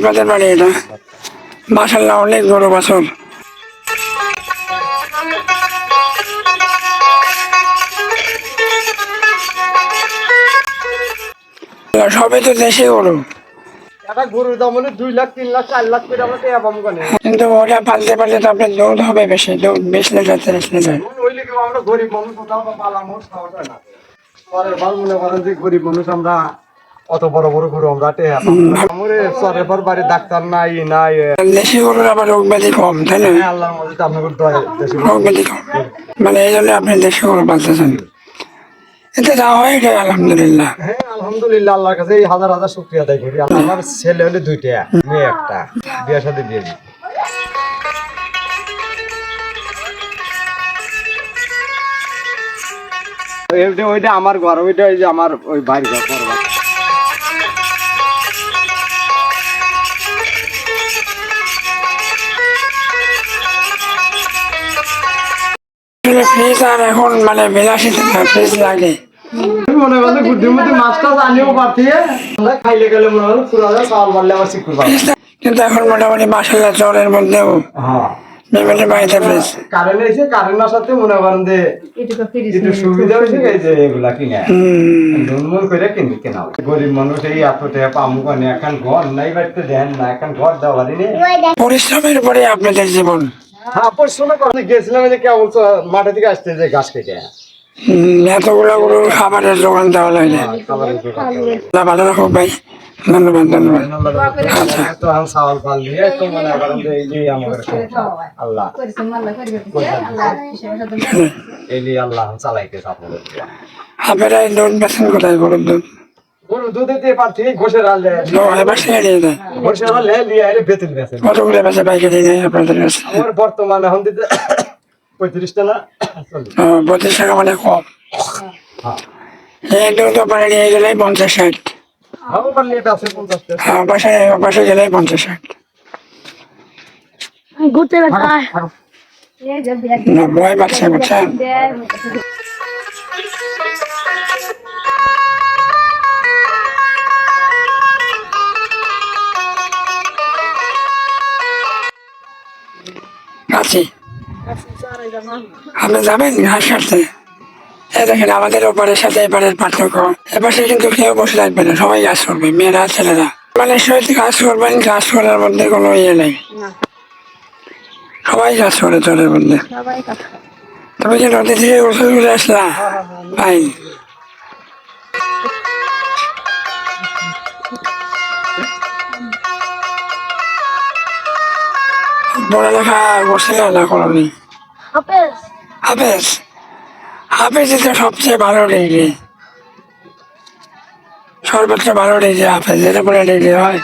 আপনাদের বাড়ি এটা। মাসাল্লাহ অনেক বড় বছর সবই তো দেশে গরু। একটা গরুর দাম হলে দুই লাখ তিন লাখ চার লাখ করে আমরা টেয়া পাবো কিন্তু ওটা পালতে পারলে তো আপনার হবে বেশি দুধ বিশ লিটার তিরিশ লিটার ওই আমরা গরিব মানুষ কোথাও বা পালা মানুষ খাওয়া যায় না। পরের বার মনে করেন যে গরিব মানুষ আমরা অত বড় বড় গরু আমরা টেয়া আমার সরের পর বাড়ি ডাক্তার নাই নাই। দেশি গরুর আবার রোগ ব্যাধি কম তাই না? আল্লাহর মধ্যে আপনাকে দয় দেশে রোগ ব্যাধি কম। মানে এই জন্য আপনি দেশি গরু পালতেছেন। এতে যা হয় এটা আলহামদুলিল্লাহ। হ্যাঁ আলহামদুলিল্লাহ আল্লাহর কাছে এই হাজার হাজার শুক্রিয়া আদায় করি। আমার ছেলে হলে দুইটা মেয়ে একটা। বিয়ের সাথে দিয়ে দিই। ওইটা আমার ঘর ওইটা ওই যে আমার ওই ভাইয়ের ঘর। ফ্রিজ আর এখন মানে বিলাসিতা ফ্রিজ লাগে। মনে মাছটা আনিও পাঠিয়ে আমরা খাইলে গেলে মনে হলো পুরো চাল মারলে আমার শিখতে কিন্তু এখন মোটামুটি মাসাল্লাহ চরের মধ্যেও হ্যাঁ। বাড়িতে ফ্রিজ কারেন্ট এসে কারেন্ট আসাতে মনে করেন যে একটু সুবিধা হয়েছে এই যে এগুলা কিনে। নর্মাল করে কিনে কেনা গরিব মানুষ এই এত টাকা পামু এখন ঘর নাই বাড়িতে দেন না। এখন ঘর দেওয়ার নেই। পরিশ্রমের পরে আপনাদের জীবন। হ্যাঁ পরিশ্রম করে গেছিলাম যে কেমন মাঠে থেকে আসতে যে ঘাস কেটে। এতগুলো গরুর খাবারের দোকান দেওয়া লাগে। না আল্লাহ ভালো রাখো ভাই। ধন্যবাদ ধন্যবাদ। আচ্ছা। তো আমি চাউল ফাল দিয়ে তো মনে করেন যে এই যে আমাদের আল্লাহ। এই যে আল্লাহ চালাইতেছে আপনাদের। আপনারা বেছেন কোথায় গরুর দুধ গরু দুধ দিতে পারছি ঘষের আল এবার ছেড়ে দিয়ে দেয়। ঘষের আল লিয়ে আরে বেতন বেছে কতগুলো বেছে পাইকারি নেই আপনাদের কাছে। আমার বর্তমানে এখন দিতে পঁয়ত্রিশটা না চল্লিশ। টাকা মানে কম। হ্যাঁ। এই দুধ নিয়ে গেলে পঞ্চাশ ষাট। হ্যাঁ পাশে পাশে গেলে পঞ্চাশ ষাট। ঘুরতে ব্যথা না ভয় পাচ্ছে বুঝছেন? আছি। আপনি যাবেন ঘাস কাটতে এই দেখেন আমাদের ওপারের সাথে এপারের পার্থক্য। এপাশে কিন্তু কেউ বসে থাকবে না সবাই কাজ করবে মেয়েরা ছেলেরা। মানে সত্যি কাজ করবেন কাজ করার মধ্যে কোনো ইয়ে নেই। সবাই কাজ করে চরের মধ্যে। তুমি যে নদী থেকে ওষুধ আসলা? ভাই। পড়ালেখা করছিল না কোনোদিন হাফেজ। হাফেজ। হাফেজ তো সবচেয়ে ভালো ডিগ্রি সর্বোচ্চ ভালো ডিগ্রি হাফেজ যেটা কোনো ডিগ্রি হয়।